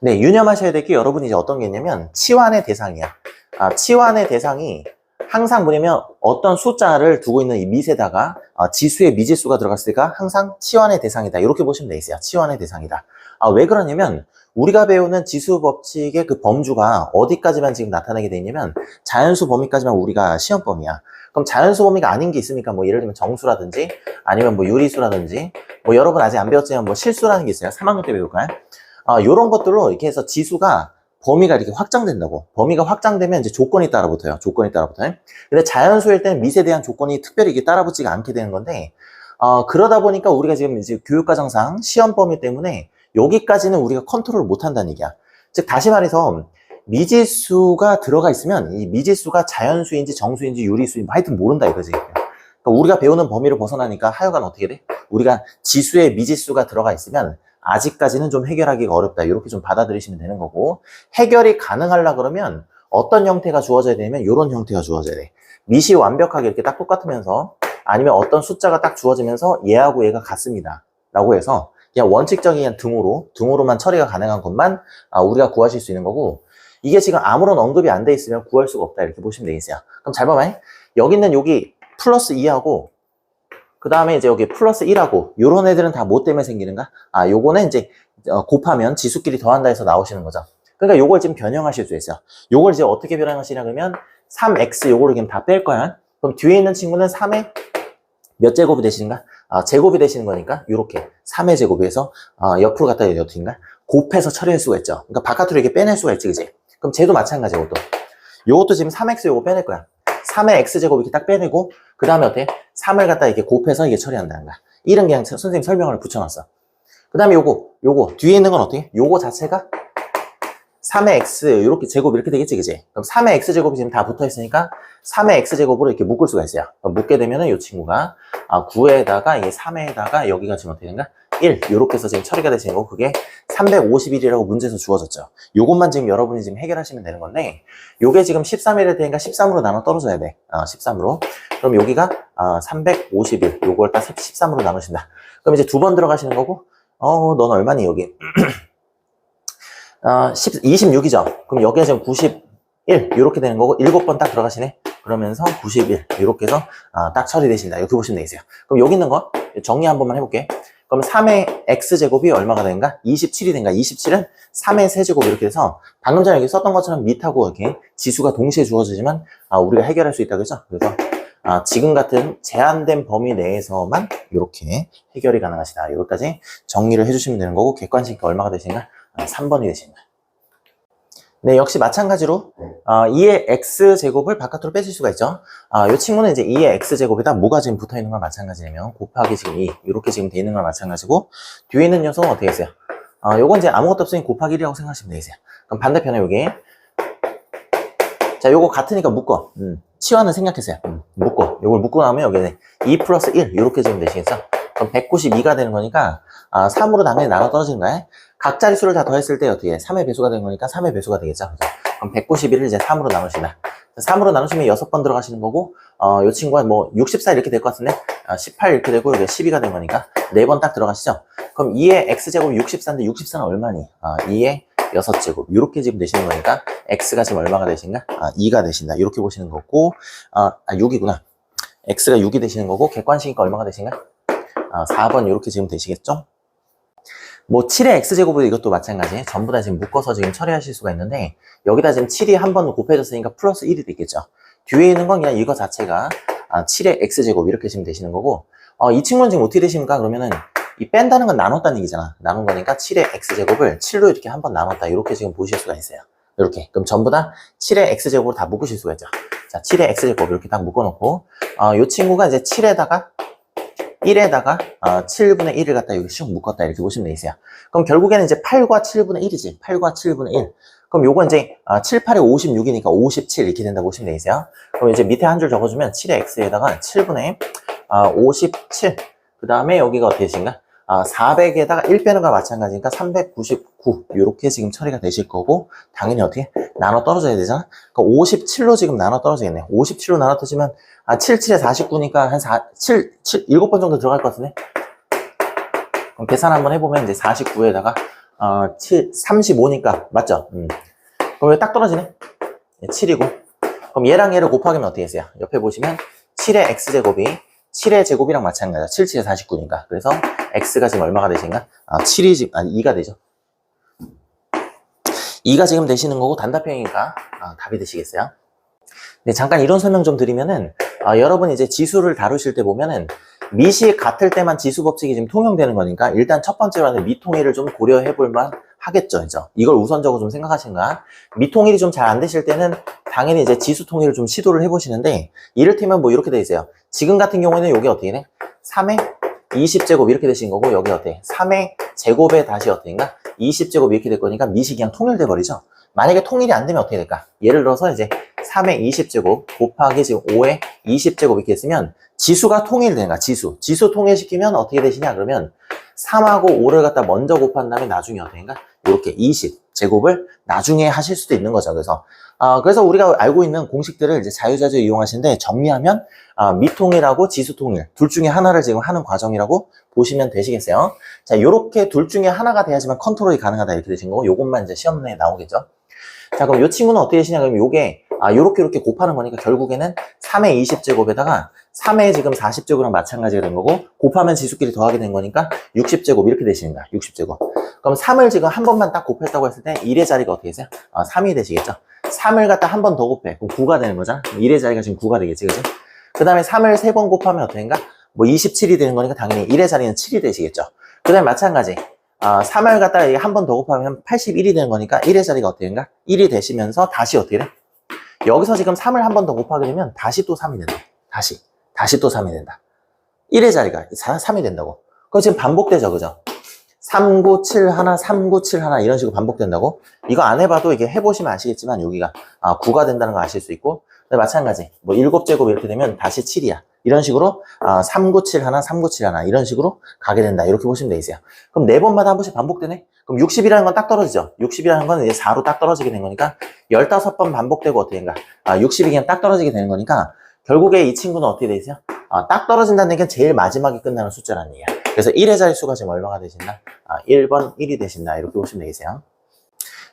네, 유념하셔야 될 게 여러분이 이제 어떤 게 있냐면 치환의 대상이야. 아, 치환의 대상이 항상 뭐냐면 어떤 숫자를 두고 있는 이 밑에다가 아, 지수의 미지수가 들어갔을 때가 항상 치환의 대상이다. 이렇게 보시면 돼 있어요. 치환의 대상이다. 아, 왜 그러냐면 우리가 배우는 지수 법칙의 그 범주가 어디까지만 지금 나타나게 돼 있냐면 자연수 범위까지만 우리가 시험 범위야. 그럼 자연수 범위가 아닌 게 있으니까 뭐 예를 들면 정수라든지 아니면 뭐 유리수라든지 뭐 여러분 아직 안 배웠지만 뭐 실수라는 게 있어요. 3학년 때 배울까요? 아, 요런 것들로 이렇게 해서 지수가 범위가 이렇게 확장된다고. 범위가 확장되면 이제 조건이 따라붙어요. 조건이 따라붙어요. 근데 자연수일 때는 밑에 대한 조건이 특별히 이게 따라붙지가 않게 되는 건데, 어, 그러다 보니까 우리가 지금 이제 교육과정상 시험 범위 때문에 여기까지는 우리가 컨트롤 못 한다는 얘기야. 즉, 다시 말해서 미지수가 들어가 있으면 이 미지수가 자연수인지 정수인지 유리수인지 하여튼 모른다 이거지. 그러니까 우리가 배우는 범위를 벗어나니까 하여간 어떻게 돼? 우리가 지수에 미지수가 들어가 있으면 아직까지는 좀 해결하기가 어렵다. 이렇게 좀 받아들이시면 되는 거고 해결이 가능하려 그러면 어떤 형태가 주어져야 되냐면 이런 형태가 주어져야 돼. 밑이 완벽하게 이렇게 딱 똑같으면서 아니면 어떤 숫자가 딱 주어지면서 얘하고 얘가 같습니다. 라고 해서 그냥 원칙적인 등으로 등으로만 처리가 가능한 것만 아, 우리가 구하실 수 있는 거고 이게 지금 아무런 언급이 안 돼 있으면 구할 수가 없다 이렇게 보시면 되겠어요. 그럼 잘 봐봐요. 여기 있는 여기 플러스 2하고 그 다음에 이제 여기 플러스 1하고 요런 애들은 다 뭐 때문에 생기는가? 아 요거는 이제 어, 곱하면 지수끼리 더한다 해서 나오시는 거죠. 그러니까 요걸 지금 변형하실 수 있어요. 요걸 이제 어떻게 변형하시냐 그러면 3x 요거를 그냥 다뺄 거야. 그럼 뒤에 있는 친구는 3의 몇 제곱이 되시는가? 아, 제곱이 되시는 거니까 요렇게 3의 제곱에서 아, 옆으로 갖다 여튼가 곱해서 처리할 수가 있죠. 그러니까 바깥으로 이렇게 빼낼 수가 있지, 그지? 그럼 쟤도 마찬가지야, 이것도. 요것도 지금 3x 요거 빼낼 거야. 3의 x제곱 이렇게 딱 빼내고, 그 다음에 어때? 3을 갖다 이렇게 곱해서 이게 처리한다는 거야. 이런 그냥 선생님 설명을 붙여놨어. 그 다음에 요거, 요거, 뒤에 있는 건 어떻게? 요거 자체가 3의 x, 이렇게 제곱 이렇게 되겠지, 그지? 그럼 3의 x제곱이 지금 다 붙어 있으니까 3의 x제곱으로 이렇게 묶을 수가 있어요. 그럼 묶게 되면은 이 친구가 아, 9에다가 이게 3에다가 여기가 지금 어떻게 되는가? 1, 요렇게 해서 지금 처리가 되시는 거고, 그게 351이라고 문제에서 주어졌죠. 요것만 지금 여러분이 지금 해결하시면 되는 건데, 요게 지금 13일에 되니까 13으로 나눠 떨어져야 돼. 아, 13으로. 그럼 여기가 아, 351, 요걸 딱 13으로 나누신다. 그럼 이제 두 번 들어가시는 거고, 어, 넌 얼마니, 여기? 아, 10, 26이죠. 그럼 여기가 지금 91, 이렇게 되는 거고, 7번 딱 들어가시네. 그러면서 91, 이렇게 해서 아, 딱 처리되신다. 이렇게 보시면 되겠어요. 그럼 여기 있는 거 정리 한 번만 해볼게. 그럼 3의 x제곱이 얼마가 되는가? 27이 되는가? 27은 3의 세제곱 이렇게 해서 방금 전에 여기 썼던 것처럼 밑하고 이렇게 지수가 동시에 주어지지만 아, 우리가 해결할 수 있다 그죠? 그래서 아, 지금 같은 제한된 범위 내에서만 이렇게 해결이 가능하시다. 여기까지 정리를 해주시면 되는 거고 객관식이 얼마가 되시는가? 아, 3번이 되시는가? 네, 역시 마찬가지로 어, 2의 x제곱을 바깥으로 빼실 수가 있죠. 아, 이 친구는 이제 2의 x제곱에다 뭐가 지금 붙어 있는 건 마찬가지냐면 곱하기 지금 2 이렇게 지금 돼 있는 건 마찬가지고 뒤에 있는 녀석은 어떻게 했어요? 아, 요건 이제 아무것도 없으니 곱하기 1이라고 생각하시면 되겠어요. 그럼 반대편에 여기 자, 요거 같으니까 묶어. 음, 치환을 생각했어요. 음, 묶어. 요걸 묶고 나면 여기 2 플러스 1 이렇게 지금 되시겠어? 그럼 192가 되는 거니까 아, 3으로 당연히 나눠 떨어지는 거야. 각 자릿수를 다 더했을 때 어떻게 해? 3의 배수가 되는 거니까 3의 배수가 되겠죠. 그럼 191을 이제 3으로 나누신다. 3으로 나누시면 6번 들어가시는 거고, 어, 요 친구가 뭐, 64 이렇게 될 것 같은데, 아, 18 이렇게 되고, 여기 12가 된 거니까, 4번 딱 들어가시죠? 그럼 2의 x제곱이 64인데, 64는 얼마니? 아, 2의 6제곱. 이렇게 지금 되시는 거니까, x가 지금 얼마가 되신가? 아, 2가 되신다. 이렇게 보시는 거고, 아, 아 6이구나. x가 6이 되시는 거고, 객관식이니까 얼마가 되신가? 아, 4번 이렇게 지금 되시겠죠? 뭐 7의 x제곱은 이것도 마찬가지 전부 다 지금 묶어서 지금 처리하실 수가 있는데 여기다 지금 7이 한 번 곱해졌으니까 플러스 1이 되겠죠 뒤에 있는 건 그냥 이거 자체가 아, 7의 x제곱 이렇게 지금 되시는 거고 어, 이 친구는 지금 어떻게 되십니까 그러면은 이 뺀다는 건 나눴다는 얘기잖아 나눈 거니까 7의 x제곱을 7로 이렇게 한 번 나눴다 이렇게 지금 보실 수가 있어요 이렇게 그럼 전부 다 7의 x제곱으로 다 묶으실 수가 있죠 자 7의 x제곱 이렇게 딱 묶어놓고 어, 이 친구가 이제 7에다가 1에다가 어, 7분의 1을 갖다 여기 슉 묶었다 이렇게 보시면 되겠어요. 그럼 결국에는 이제 8과 7분의 1이지. 8과 7분의 1. 그럼 요건 이제 아, 7, 8에 56이니까 57 이렇게 된다고 보시면 되겠어요. 그럼 이제 밑에 한 줄 적어주면 7의 x에다가 7분의 아, 57. 그 다음에 여기가 어떻게 되신가? 아, 400에다가 1 빼는 거와 마찬가지니까 399 이렇게 지금 처리가 되실 거고 당연히 어떻게 나눠 떨어져야 되잖아. 그러니까 57로 지금 나눠 떨어지겠네. 57로 나눠 떨어지면 아, 7, 7에 49니까 한 4, 7, 7, 7번 정도 들어갈 것 같은데? 그럼 계산 한번 해보면 이제 49에다가 어, 7, 35니까, 맞죠? 음. 그럼 여기 딱 떨어지네? 7이고. 그럼 얘랑 얘를 곱하기면 어떻게 되세요? 옆에 보시면 7의 x제곱이 7의 제곱이랑 마찬가지야. 7, 7에 49니까. 그래서 x가 지금 얼마가 되신가? 아, 7이 지금, 아니, 2가 되죠. 2가 지금 되시는 거고 단답형이니까 아, 답이 되시겠어요? 네, 잠깐 이런 설명 좀 드리면은 아, 여러분 이제 지수를 다루실 때 보면은 미시 같을 때만 지수 법칙이 지금 통용되는 거니까 일단 첫 번째로는 미통일을 좀 고려해 볼만 하겠죠, 그죠? 이걸 우선적으로 좀 거야. 미통일이 좀 잘 안 되실 때는 당연히 이제 지수 통일을 좀 시도를 해 보시는데 이를테면 뭐 이렇게 돼 있어요. 지금 같은 경우에는 여기 어떻게 돼? 3의 20제곱 이렇게 되신 거고 여기 어때? 3의 제곱에 다시 어떻게인가? 20제곱 이렇게 될 거니까 그냥 통일돼 버리죠. 만약에 통일이 안 되면 어떻게 될까? 예를 들어서 이제 3의 20제곱 곱하기 지금 5의 20제곱 이렇게 했으면 지수가 통일되는 거야, 지수. 지수 통일시키면 어떻게 되시냐? 그러면 3하고 5를 갖다 먼저 곱한 다음에 나중에 어떻게인가? 이렇게 20 제곱을 나중에 하실 수도 있는 거죠. 그래서 아, 그래서 우리가 알고 있는 공식들을 이제 자유자재 이용하시는데 정리하면 아, 미통일하고 지수통일 둘 중에 하나를 지금 하는 과정이라고 보시면 되시겠어요. 자, 요렇게 둘 중에 하나가 돼야지만 컨트롤이 가능하다 이렇게 되신 거고 요것만 이제 시험에 나오겠죠. 자, 그럼 요 친구는 어떻게 되시냐 그러면 요게 아, 요렇게 요렇게 곱하는 거니까 결국에는 3의 20제곱에다가 3의 지금 40제곱이랑 마찬가지가 된 거고 곱하면 지수끼리 더하게 된 거니까 60제곱 이렇게 되시는 거야. 60제곱. 그럼 3을 지금 한 번만 딱 곱했다고 했을 때 1의 자리가 어떻게 되세요? 아, 3이 되시겠죠? 3을 갖다 한 번 더 곱해. 그럼 9가 되는 거잖아. 1의 자리가 지금 9가 되겠지, 그죠? 그 다음에 3을 세 번 곱하면 어떻게인가? 뭐 27이 되는 거니까 당연히 1의 자리는 7이 되시겠죠? 그 다음에 마찬가지. 아, 3을 갖다가 한 번 더 곱하면 81이 되는 거니까 1의 자리가 어떻게인가? 1이 되시면서 다시 어떻게 돼? 여기서 지금 3을 한 번 더 곱하게 되면 다시 또 3이 된다. 다시. 다시 또 3이 된다. 1의 자리가 3이 된다고. 그거 지금 반복되죠, 그죠? 3, 9, 7, 하나, 3, 9, 7, 하나 이런 식으로 반복된다고? 이거 안 해봐도 이게 해보시면 아시겠지만 여기가 아, 9가 된다는 거 아실 수 있고 마찬가지 뭐 7제곱 이렇게 되면 다시 7이야. 이런 식으로 아, 3, 9, 7, 하나, 3, 9, 7, 하나 이런 식으로 가게 된다. 이렇게 보시면 되겠어요. 그럼 네 번마다 한 번씩 반복되네? 그럼 60이라는 건 딱 떨어지죠? 60이라는 건 이제 4로 딱 떨어지게 된 거니까 15번 반복되고 어떻게 된가? 아, 60이 그냥 딱 떨어지게 되는 거니까 결국에 이 친구는 어떻게 되세요? 아, 딱 떨어진다는 얘기는 제일 마지막에 끝나는 숫자라는 얘기야. 그래서 1의 자릿수가 지금 얼마가 되신다? 아, 1번 1이 되신다. 이렇게 보시면 되겠어요.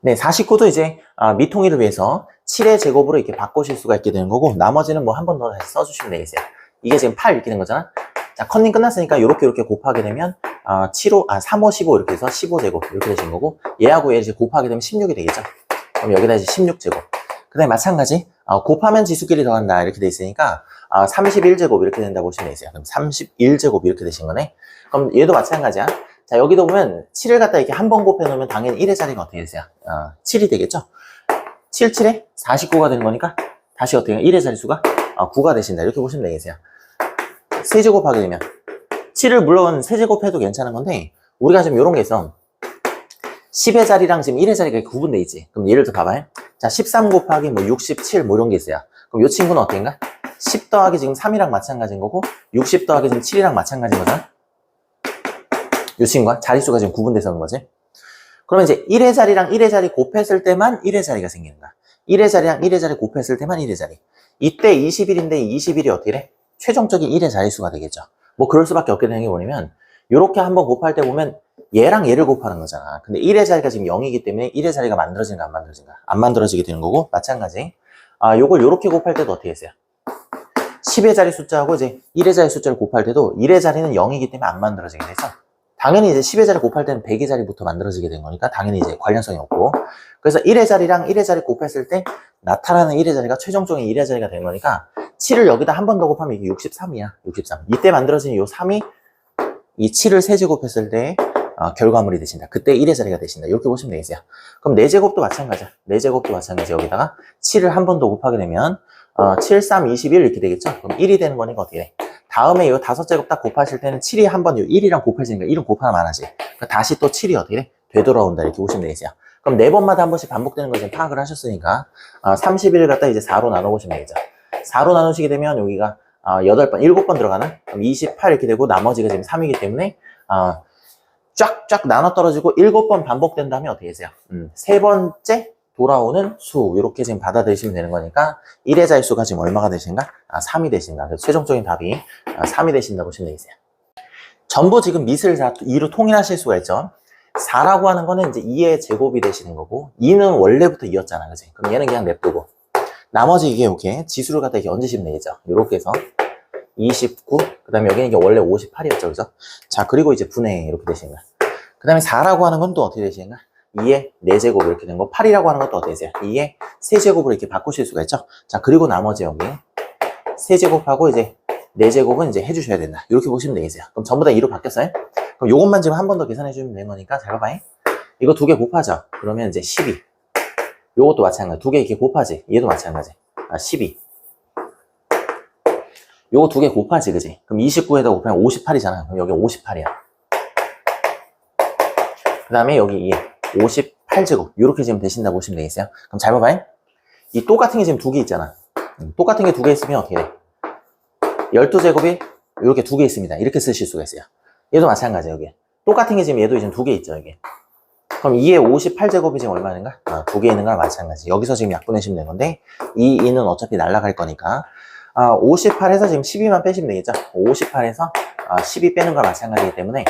네, 49도 이제 아, 미통일을 위해서 7의 제곱으로 이렇게 바꾸실 수가 있게 되는 거고 나머지는 뭐 한 번 더 다시 써주시면 되겠어요. 이게 지금 8 이렇게 된 거잖아. 자, 컨닝 끝났으니까 이렇게 이렇게 곱하게 되면 아, 7, 5, 아, 3, 5, 15 이렇게 해서 15제곱 이렇게 되신 거고 얘하고 얘 이제 곱하게 되면 16이 되겠죠. 그럼 여기다 이제 16제곱. 그 다음에 마찬가지 아, 곱하면 지수끼리 더한다 이렇게 돼 있으니까 아, 31제곱 이렇게 된다 보시면 되세요. 그럼 31제곱 이렇게 되신 거네. 그럼 얘도 마찬가지야. 자, 여기도 보면 7을 갖다 이렇게 한 번 곱해 놓으면 당연히 1의 자리가 어떻게 되세요? 어, 7이 되겠죠? 7, 7에 49가 되는 거니까 다시 어떻게 해요? 1의 자릿수가 어, 9가 되신다. 이렇게 보시면 되겠어요. 세제곱 하게 되면 7을 물론 세제곱 해도 괜찮은 건데 우리가 지금 이런 게 있어. 10의 자리랑 지금 1의 자리가 구분돼 있지. 그럼 예를 들어 봐봐요. 자, 13 곱하기 뭐 67 뭐 이런 게 있어요. 그럼 이 친구는 어떤가? 10 더하기 지금 3이랑 마찬가지인 거고 60 더하기 지금 7이랑 마찬가지인 거잖아. 이 친구가 자릿수가 지금 구분돼서 는 거지. 그러면 이제 1의 자리랑 1의 자리 곱했을 때만 1의 자리가 생기는 거야. 1의 자리랑 1의 자리 곱했을 때만 1의 자리. 이때 21인데 21이 어떻게 돼? 최종적인 1의 자릿수가 되겠죠. 뭐 그럴 수밖에 없게 되는 게 뭐냐면 이렇게 한번 곱할 때 보면 얘랑 얘를 곱하는 거잖아. 근데 1의 자리가 지금 0이기 때문에 1의 자리가 만들어지는가 안 만들어지는가? 안 만들어지게 되는 거고 마찬가지. 아, 요걸 이렇게 곱할 때도 어떻게 했어요? 10의 자리 숫자하고 이제 1의 자리 숫자를 곱할 때도 1의 자리는 0이기 때문에 안 만들어지게 돼서 당연히 이제 10의 자리 곱할 때는 100의 자리부터 만들어지게 된 거니까 당연히 이제 관련성이 없고. 그래서 1의 자리랑 1의 자리 곱했을 때 나타나는 1의 자리가 최종적인 1의 자리가 된 거니까 7을 여기다 한 번 더 곱하면 이게 63이야 63 이때 만들어진 이 3이 이 7을 세제곱했을 때 어, 결과물이 되신다. 그때 1의 자리가 되신다. 이렇게 보시면 되겠어요. 그럼 4제곱도 마찬가지야. 4제곱도 마찬가지 여기다가. 7을 한 번 더 곱하게 되면 어, 7, 3, 21 이렇게 되겠죠? 그럼 1이 되는 거니까 어떻게 돼? 다음에 이 다섯 제곱 딱 곱하실 때는 7이 한 번 1이랑 곱해지니까 1은 곱하면. 그러니까 다시 또 7이 어떻게 돼? 되돌아온다 이렇게 보시면 되겠어요. 그럼 네 번마다 한 번씩 반복되는 걸 지금 파악을 하셨으니까 아, 30일 갖다 이제 4로 나눠보시면 되겠죠. 4로 나누시게 되면 여기가 아, 8번, 7번 들어가는 그럼 28 이렇게 되고 나머지가 지금 3이기 때문에 아, 쫙쫙 나눠 떨어지고 7번 반복된다면 어떻게 되세요? 음, 세 번째 돌아오는 수 이렇게 지금 받아들이시면 되는 거니까 1의 자릿수가 지금 얼마가 되신가? 아, 3이 되신다. 그래서 최종적인 답이 아, 3이 되신다고 보시면 되겠어요. 전부 지금 다 2로 통일하실 수가 있죠. 4라고 하는 거는 이제 2의 제곱이 되시는 거고 2는 원래부터 2였잖아 그지 그럼 얘는 그냥 냅두고 나머지 이게 이렇게 지수를 갖다 이렇게 얹으시면 되겠죠 이렇게 해서 29, 그 다음에 여기는 이게 원래 58이었죠, 그죠? 자, 그리고 이제 분해 이렇게 되시는 거야. 그 다음에 4라고 하는 건 또 어떻게 되시는가? 2의 4제곱 이렇게 된 거. 8이라고 하는 것도 어떻게 되세요? 2의 세제곱으로 이렇게 바꾸실 수가 있죠? 자, 그리고 나머지 여기 세제곱하고 이제 4제곱은 이제 해주셔야 된다. 이렇게 보시면 되겠어요. 그럼 전부 다 2로 바뀌었어요? 그럼 요것만 지금 한 번 더 계산해 주면 되는 거니까 잘 봐봐요. 이거 두 개 곱하죠? 그러면 이제 12. 요것도 마찬가지. 두 개 이렇게 곱하지? 얘도 마찬가지. 아, 12. 요거 두 개 곱하지, 그지? 그럼 29에다 곱하면 58이잖아. 그럼 여기 58이야. 그 다음에 여기 이 58제곱. 이렇게 지금 되신다고 보시면 되겠어요. 그럼 잘 봐봐요. 이 똑같은 게 지금 두 개 있잖아. 음, 똑같은 게 두 개 있으면 어떻게 돼? 12제곱이 이렇게 두 개 있습니다. 이렇게 쓰실 수가 있어요. 얘도 마찬가지야, 여기. 똑같은 게 지금 얘도 지금 두 개 있죠, 여기. 그럼 2의 58제곱이 지금 얼마인가? 아, 두개 있는 거랑 마찬가지. 여기서 지금 약분해시면 되는 건데, 이 2는 어차피 날아갈 거니까, 아, 58에서 지금 12만 빼시면 되겠죠? 58에서 아, 12 빼는 거랑 마찬가지이기 때문에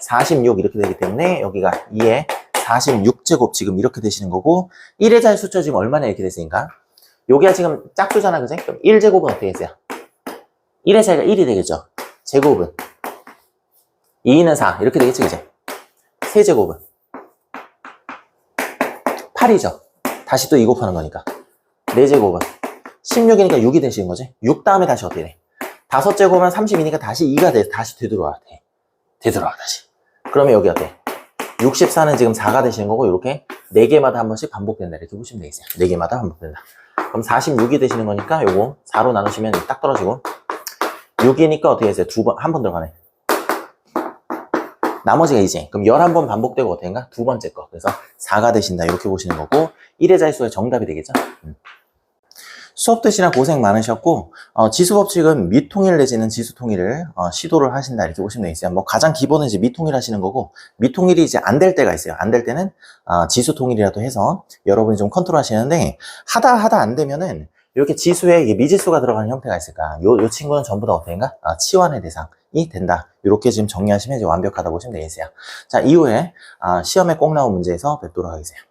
46 이렇게 되기 때문에 여기가 2에 46제곱 지금 이렇게 되시는 거고 1의 자리 숫자 지금 얼마나 이렇게 됐으니까 여기가 지금 짝수잖아 그지? 그럼 1제곱은 어떻게 되세요? 1의 자리가 1이 되겠죠? 제곱은 2는 4 이렇게 되겠지 그지? 세제곱은 8이죠? 다시 또 2 곱하는 거니까 4제곱은 16이니까 6이 되시는 거지? 6 다음에 다시 어떻게 돼? 다섯 제곱은 30이니까 다시 2가 돼. 다시 되돌아와. 돼. 되돌아와, 다시. 그러면 여기 어때? 64는 지금 4가 되시는 거고, 이렇게 4개마다 한 번씩 반복된다. 이렇게 보시면 되겠어요. 4개마다 반복된다. 그럼 46이 되시는 거니까, 요거 4로 나누시면 딱 떨어지고, 6이니까 어떻게 했어요? 두 번, 한 번 들어가네. 나머지가 이제, 그럼 11번 반복되고 어떻게인가? 두 번째 거. 그래서 4가 되신다. 이렇게 보시는 거고, 1의 자릿수의 정답이 되겠죠? 음. 수업 듣시나 고생 많으셨고 어, 지수 법칙은 미통일 내지는 지수 통일을 어, 시도를 하신다 이렇게 보시면 되겠어요. 뭐 가장 기본은 이제 미통일 하시는 거고 미통일이 이제 안 될 때가 있어요. 안 될 때는 어, 지수 통일이라도 해서 여러분이 좀 컨트롤 하시는데 하다 하다 안 되면은 이렇게 지수에 미지수가 들어가는 형태가 있을까? 요, 요 친구는 전부 다 어떤가? 아, 치환의 대상이 된다. 이렇게 지금 정리하시면 이제 완벽하다 보시면 되겠어요. 자, 이후에 아, 시험에 꼭 나온 문제에서 뵙도록 하겠습니다.